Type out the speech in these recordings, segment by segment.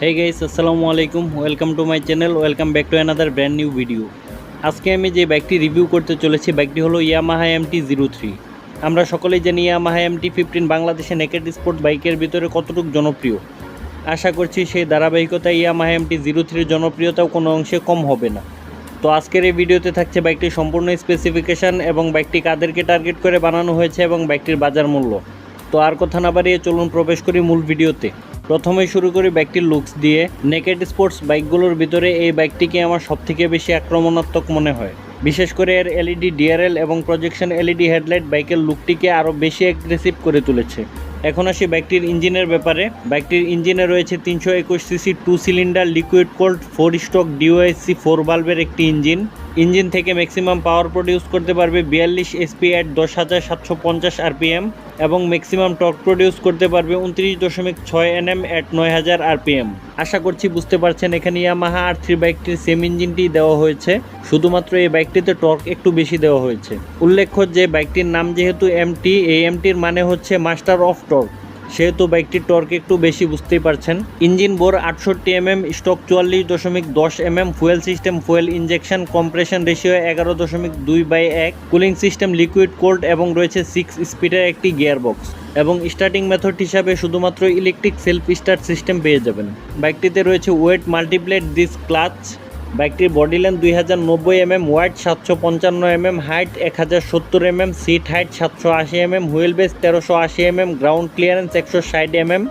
হে guys আসসালামু আলাইকুম welcome to my channel welcome back to another brand new video আজকে আমি যে ব্যাগটি রিভিউ করতে চলেছি ব্যাগটি হলো ইয়ামাহা এমটি জিরো থ্রি আমরা সকলেই জানি ইয়ামাহা এমটি ফিফটিন বাংলাদেশে নেকেড স্পোর্ট বাইকের ভিতরে কতটুকু জনপ্রিয়। আশা করছি সেই ধারাবাহিকতায় ইয়ামাহা এমটি জিরো থ্রির জনপ্রিয়তাও কোনো অংশে কম হবে না। তো আজকের এই ভিডিওতে থাকছে বাইকটির সম্পূর্ণ স্পেসিফিকেশান এবং বাইকটি কাদেরকে টার্গেট করে বানানো হয়েছে এবং বাইকটির বাজার মূল্য। তো আর কথা না বাড়িয়ে চলুন প্রবেশ করি মূল ভিডিওতে। প্রথমে শুরু করি বাইকটির লুকস দিয়ে। নেকেড স্পোর্টস বাইকগুলোর ভিতরে এই বাইকটিকে আমার সবথেকে বেশি আক্রমণাত্মক মনে হয়। বিশেষ করে এর এলইডি ডিআরএল এবং প্রজেকশন এলইডি হেডলাইট বাইকের লুকটিকে আরও বেশি অ্যাগ্রেসিভ করে তুলেছে। এখন আসি বাইকটির ইঞ্জিনের ব্যাপারে। বাইকটির ইঞ্জিনে রয়েছে তিনশো একুশ cc two cylinder liquid cooled four stroke DOHC four বাল্বের একটি ইঞ্জিন ইঞ্জিন থেকে ম্যাক্সিমাম পাওয়ার প্রডিউস করতে পারবে বিয়াল্লিশ এসপি অ্যাট দশ হাজার সাতশো পঞ্চাশ আরপিএম এবং ম্যাক্সিমাম টর্ক প্রডিউস করতে পারবে উনত্রিশ দশমিক ছয় এনএম অ্যাট নয় হাজার আরপিএম আশা করছি বুঝতে পারছেন, এখানে ইয়ামাহা আর থ্রি বাইকটির সেম ইঞ্জিনটি দেওয়া হয়েছে, শুধুমাত্র এই বাইকটিতে টর্ক একটু বেশি দেওয়া হয়েছে। উল্লেখ্য যে বাইকটির নাম যেহেতু এমটি এই এমটির মানে হচ্ছে মাস্টার অফ টর্ক সেহেতু বাইকটির টর্ক একটু বেশি বুঝতেই পারছেন। ইঞ্জিন বোর আটষট্টি এমএম, স্টক চুয়াল্লিশ দশমিক দশ MM, fuel system, fuel injection compression ratio এগারো দশমিক দুই বাই এক, কুলিং সিস্টেম, লিকুইড কোল্ড এবং রয়েছে সিক্স স্পিডের একটি গিয়ার বক্স এবং স্টার্টিং মেথড হিসাবে শুধুমাত্র ইলেকট্রিক সেলফ স্টার্ট সিস্টেম পেয়ে যাবেন। বাইকটিতে রয়েছে ওয়েট মাল্টিপ্লেট ডিস ক্লাচ বাইকটির বডি লেন্থ দুই হাজার নব্বই এমএম ওয়াইড সাতশো পঞ্চান্ন এমএম হাইট এক হাজার সত্তর এমএম সিট হাইট সাতশো আশি এমএম হুইল বেস তেরোশো আশি এমএম গ্রাউন্ড ক্লিয়ারেন্স একশো ষাট এমএম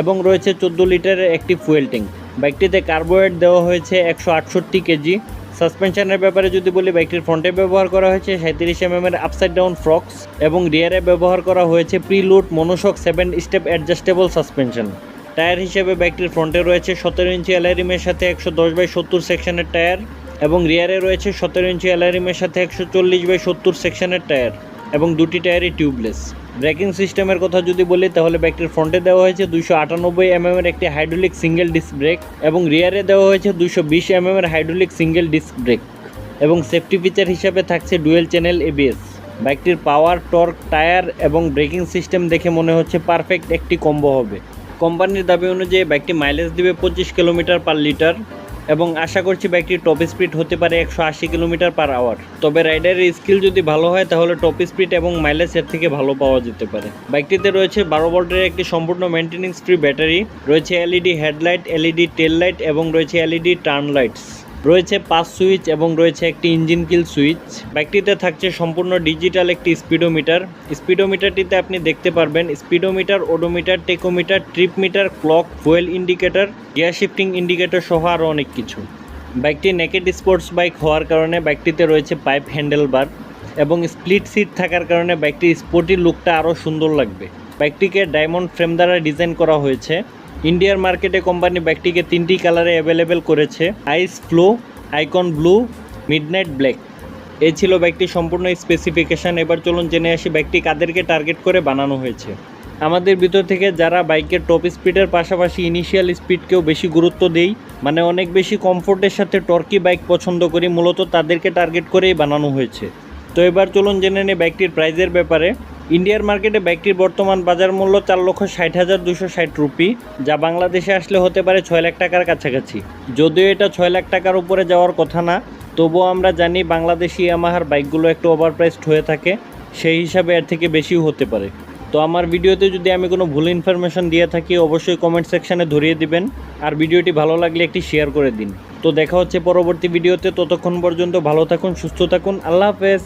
এবং রয়েছে চোদ্দ লিটারের একটি ফুয়েল ট্যাঙ্ক বাইকটিতে কার্বোয়েট দেওয়া হয়েছে একশো আটষট্টি কেজি। সাসপেনশনের ব্যাপারে যদি বলি বাইকটির ফ্রন্টে ব্যবহার করা হয়েছে সাঁত্রিশ এমএম এর আপসাইড ডাউন ফ্রক্স এবং রিয়ারে ব্যবহার করা হয়েছে preload monoshock seven step adjustable suspension tyre হিসেবে বাইকটির ফ্রন্টে রয়েছে সতেরো ইঞ্চি অ্যালারিমের সাথে একশো দশ বাই সত্তর সেকশনের টায়ার এবং রিয়ারে রয়েছে সতেরো ইঞ্চি অ্যালারিমের সাথে একশো চল্লিশ বাই সত্তর সেকশনের টায়ার এবং দুটি টায়ারই টিউবলেস। ব্রেকিং সিস্টেমের কথা যদি বলি, তাহলে বাইকটির ফ্রন্টে দেওয়া হয়েছে দুইশো আটানব্বই এমএম এর একটি হাইড্রোলিক সিঙ্গেল ডিস্ক ব্রেক এবং রিয়ারে দেওয়া হয়েছে দুইশো বিশ এমএম এর হাইড্রোলিক সিঙ্গেল ডিস্ক ব্রেক এবং সেফটি ফিচার হিসাবে থাকছে ডুয়েল চ্যানেল এবিএস। বাইকটির পাওয়ার, টর্ক, টায়ার এবং ব্রেকিং সিস্টেম দেখে মনে হচ্ছে পারফেক্ট একটি কম্বো হবে। কোম্পানির দাবি অনুযায়ী ব্যাগটি মাইলেজ দিবে পঁচিশ কিলোমিটার পার লিটার এবং আশা করছি বাইকটির টপ স্পিড হতে পারে একশো আশি কিলোমিটার পার আওয়ার তবে রাইডারের স্কিল যদি ভালো হয়, তাহলে টপ স্পিড এবং মাইলেজ এর থেকে ভালো পাওয়া যেতে পারে। ব্যাগটিতে রয়েছে বারো ভোল্টের একটি সম্পূর্ণ মেনটেনেন্স ফ্রি ব্যাটারি রয়েছে LED headlight LED tail light এবং রয়েছে এলইডি টার্ন লাইটস রয়েছে পাস সুইচ এবং রয়েছে একটি ইঞ্জিন কিল সুইচ। বাইকটিতে থাকছে সম্পূর্ণ ডিজিটাল একটি স্পিডোমিটার। স্পিডোমিটারটিতে আপনি দেখতে পারবেন speedometer, odometer, tachometer, trip meter, clock, fuel indicator, gear shifting indicator সহ আরও অনেক কিছু। বাইকটি নেকেড স্পোর্টস বাইক হওয়ার কারণে বাইকটিতে রয়েছে পাইপ হ্যান্ডেল বার এবং স্প্লিট সিট থাকার কারণে বাইকটির স্পোর্টি লুকটা আরও সুন্দর লাগবে। বাইকটিকে ডায়মন্ড ফ্রেম দ্বারা ডিজাইন করা হয়েছে। ইন্ডিয়ার মার্কেটে কোম্পানি ব্যাগটিকে তিনটি কালারে অ্যাভেলেবেল করেছে, ice flow icon blue, midnight black. এই ছিল বাইকটির সম্পূর্ণ স্পেসিফিকেশান এবার চলুন জেনে আসি ব্যাগটি কাদেরকে টার্গেট করে বানানো হয়েছে। আমাদের ভিতর থেকে যারা বাইকের টপ স্পিডের পাশাপাশি ইনিশিয়াল স্পিডকেও বেশি গুরুত্ব দেই মানে অনেক বেশি কমফোর্টের সাথে টর্কি বাইক পছন্দ করি, মূলত তাদেরকে টার্গেট করেই বানানো হয়েছে। তো এবার চলুন জেনে নিই ব্যাগটির প্রাইজের ব্যাপারে। ইন্ডিয়ার মার্কেটে বাইকটির বর্তমান বাজার মূল্য চার লক্ষ ষাট হাজার দুশো ষাট রুপি, যা বাংলাদেশে আসলে হতে পারে ছয় লাখ টাকার কাছাকাছি। যদিও এটা ছয় লাখ টাকার উপরে যাওয়ার কথা না তবুও আমরা জানি বাংলাদেশি ইয়ামাহার বাইকগুলো একটু ওভারপ্রাইসড হয়ে থাকে, সেই হিসাবে এর থেকে বেশিও হতে পারে। তো আমার ভিডিওতে যদি আমি কোনো ভুল ইনফরমেশন দিয়ে থাকি, অবশ্যই কমেন্ট সেকশানে ধরিয়ে দিবেন, আর ভিডিওটি ভালো লাগলে একটি শেয়ার করে দিন। তো দেখা হচ্ছে পরবর্তী ভিডিওতে, ততক্ষণ পর্যন্ত ভালো থাকুন, সুস্থ থাকুন, আল্লাহ হাফেজ।